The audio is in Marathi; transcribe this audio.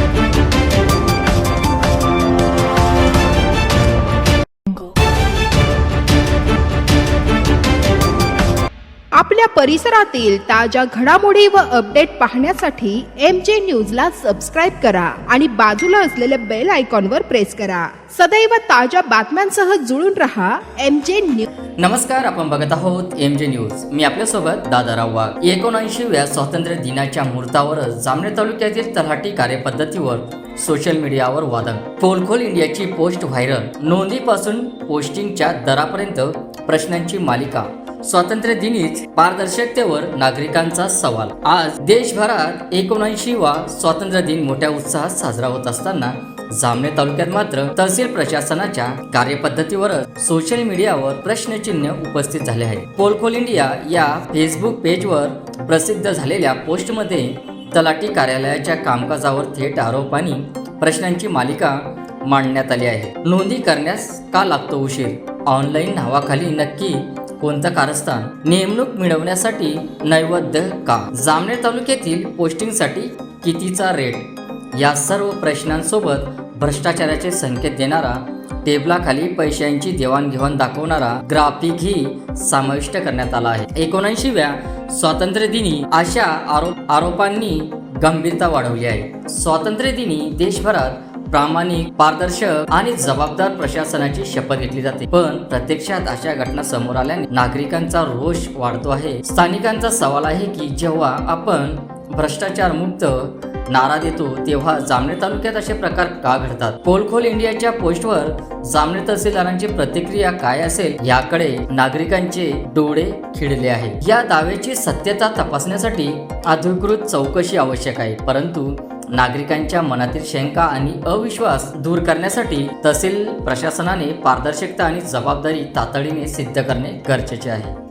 Thank you. आपल्या परिसरातील ताज्या घडामोडी व अपडेट पाहण्यासाठी एम जे न्यूजला सबस्क्राईब करा आणि बाजूला असलेल्या बेल आयकॉनवर प्रेस करा. सदैव ताज्या बातम्यांसह जुळून रहा एम जे न्यूज नमस्कार आपण बघत आहोत एम जे न्यूज मी आपल्यासोबत दादाराव वाघ एकोणऐंशीव्या स्वातंत्र्य दिनाच्या मुहूर्तावरच जामनेर तालुक्यातील तलाठी कार्यपद्धतीवर सोशल मीडियावर वादन पोलखोल इंडियाची पोस्ट व्हायरल नोंदीपासून पोस्टिंगच्या दरापर्यंत प्रश्नांची मालिका. स्वातंत्र्य दिनीच पारदर्शकतेवर नागरिकांचा सवाल. आज देशभरात एकोणऐंशी वा स्वातंत्र्य दिन मोठ्या उत्साहात साजरा होत असताना जामनेर तालुक्यात मात्र तहसील प्रशासनाच्या कार्यपद्धतीवरच सोशल मीडियावर प्रश्नचिन्ह उपस्थित झाले आहे. पोलखोल इंडिया या फेसबुक पेजवर प्रसिद्ध झालेल्या पोस्टमध्ये तलाठी कार्यालयाच्या कामकाजावर थेट आरोप आणि प्रश्नांची मालिका मांडण्यात आली आहे. नोंदी करण्यास का लागतो उशीर? ऑनलाईन नावाखाली नक्की कोणतं कारस्थान नेमणूक मिळवण्यासाठी नैवद्य का? जामनेर तालुक्यातील पोस्टिंगसाठी कितीचा रेट या सर्व प्रश्नांसोबत भ्रष्टाचाराचे संकेत देणारा टेबलाखाली पैशांची देवाणघेवाण दाखवणारा ग्राफिकही समाविष्ट करण्यात आला आहे. एकोणऐंशीव्या स्वातंत्र्य दिनी अशा आरोप आरोपांनी गंभीरता वाढवली आहे. स्वातंत्र्य दिनी देशभरात प्रामाणिक पारदर्शक आणि जबाबदार प्रशासनाची शपथ घेतली जाते. पण प्रत्यक्षात अशा घटना समोर आल्याने नागरिकांचा रोष वाढतो आहे. स्थानिकांचा सवाल आहे की जेव्हा आपण भ्रष्टाचार मुक्त नारा देतो तेव्हा जामनेर तालुक्यात असे प्रकार का घडतात? पोलखोल इंडियाच्या पोस्टवर जामनेर तहसीलदारांची प्रतिक्रिया काय असेल याकडे नागरिकांचे डोळे खिळले आहे. या दाव्याची सत्यता तपासण्यासाठी अधिकृत चौकशी आवश्यक आहे. परंतु नागरिकांच्या मनातील शंका आणि अविश्वास दूर करण्यासाठी तहसील प्रशासनाने पारदर्शकता आणि जबाबदारी तातडीने सिद्ध करणे गरजेचे आहे.